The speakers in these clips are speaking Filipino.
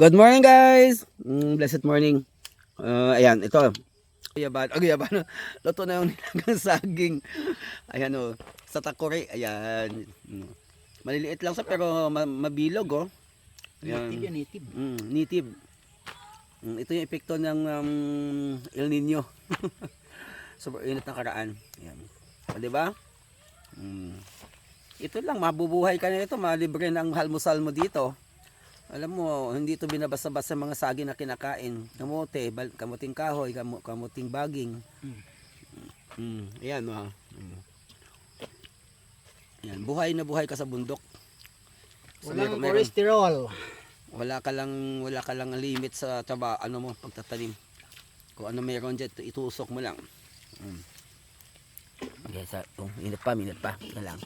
Good morning guys! Mm, blessed morning. Uh, ayan, ito. Guyaban, oh, guyaban. Luto na yung nilagang saging. Ayan o, sa takore. Ayan. Mm. Maliliit lang sa pero ma- mabilog oh. Ayan. Native yan, native. Mm, native. Mm, ito yung epekto ng um, El Nino. Super init ng karaan. Ayan. O, di ba? Mm. Ito lang, mabubuhay ka na ito, malibre ng halmusal mo dito. Alam mo, hindi ito binabasa-basa mga sagi na kinakain. Kamote, kamuting kahoy, kamu- kamuting baging. Mm. Ayan, oh. Mm. Ayan, buhay na buhay ka sa bundok. So, Walang meron- cholesterol. wala ka lang wala ka lang limit sa traba ano mo pagtatanim kung ano meron dyan itusok mo lang mm. okay, sa, oh, init pa minit pa na lang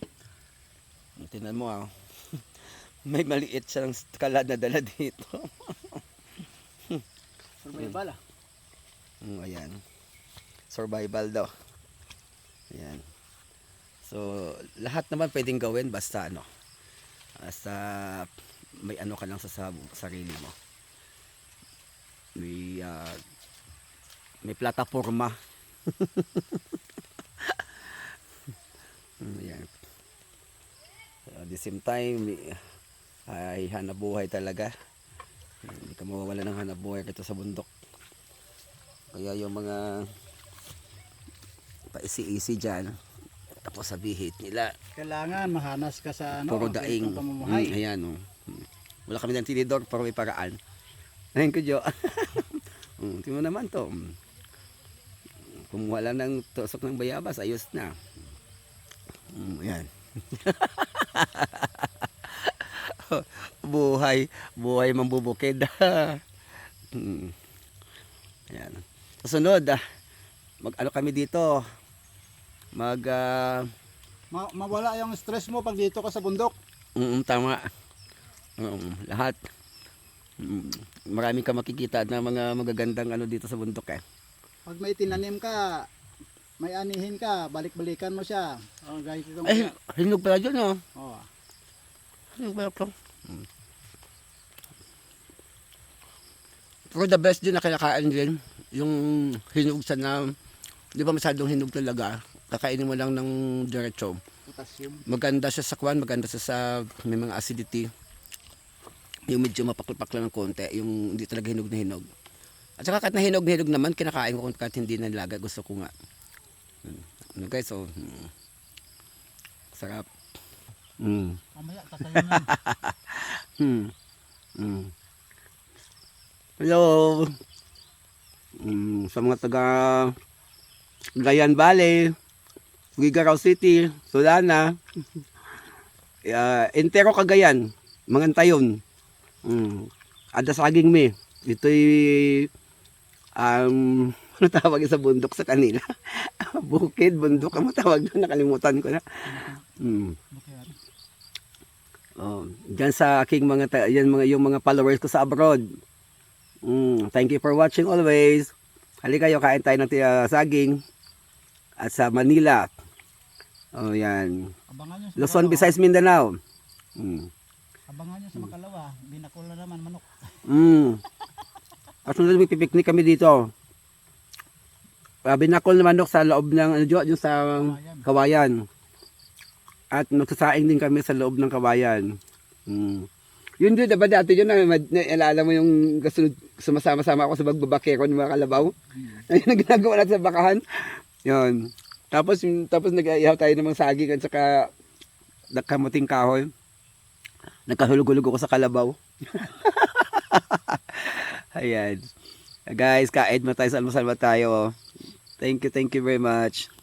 tingnan mo ah may maliit siyang kalad na dala dito. Survival ah. mm, ayan. Survival daw. Ayan. So lahat naman pwedeng gawin basta ano basta may ano ka lang sa, sa sarili mo. May ah, may plataforma. Mm, ayan. At the same time may- ay hanap buhay talaga hindi ka mawawala ng hanap buhay dito sa bundok kaya yung mga paisi-isi dyan, tapos sabihin nila, Kailangan mahanas ka sa ano, puro daing. Mm, ayan, oh. Mm. Wala kami ng tinidor, pero may paraan. Ayun ko, Jo. mm, tingnan mo naman to. Mm. Kumuha lang ng tusok ng bayabas, ayos na. Mm, ayan. buhay, buhay mambubukid. mm. Ayan. Susunod, ah, mag ano kami dito, mag, ah, Ma- mawala yung stress mo pag dito ka sa bundok. Mm, tama. Mm, lahat. Mm, marami ka makikita na mga magagandang ano dito sa bundok eh. Pag may tinanim ka, may anihin ka, balik-balikan mo siya. Oh, guys, ito Ay, hinog pala dyan oh. oh. Hinog pala ito. Mm. Pero the best din na kinakain din, yung hinog sa na, di ba masyadong hinog talaga, kakainin mo lang ng diretso. Maganda siya sa kwan, maganda siya sa may mga acidity. Yung medyo mapaklupak lang ng konti, yung hindi talaga hinog na hinog. At saka kahit na hinog na hinog naman, kinakain ko kung kahit hindi na nilaga, gusto ko nga. Hmm. Ano guys, so, hmm. sarap. Mm. Mamaya, tatayin yan. Hmm. Hmm. Hello. Mm, sa mga taga Gayan Valley, Gigaraw City, Solana, uh, Entero Cagayan, Mangantayon, mm, Adasaging me. Ito'y um, ano tawag sa bundok sa kanila? Bukid, bundok, ano tawag doon? Nakalimutan ko na. Mm. Oh, diyan sa aking mga yan mga yung mga followers ko sa abroad. Mm, thank you for watching always. Halika kayo kain tayo ng tiya saging at sa Manila. Oh, yan. Luzon. Visayas, Mindanao. Mm. Abangan nyo sa Makalawa. Binakula naman manok. Mm. At sunod pipiknik kami dito. Uh, binakol na manok sa loob ng ano yung sa kawayan. At nagsasaing din kami sa loob ng kawayan. Mm. Yun din, diba dati yun, na, naalala mo yung kasunod, sumasama-sama ako sa bagbabakero ng mga kalabaw. Ayun ang ginagawa natin sa bakahan. Yun. Tapos, tapos nag-ihaw tayo ng mga saging at saka nagkamuting kahoy. Nagkahulog-hulog ako sa kalabaw. Ayan. Guys, kain mo tayo sa almusal mo tayo. Thank you, thank you very much.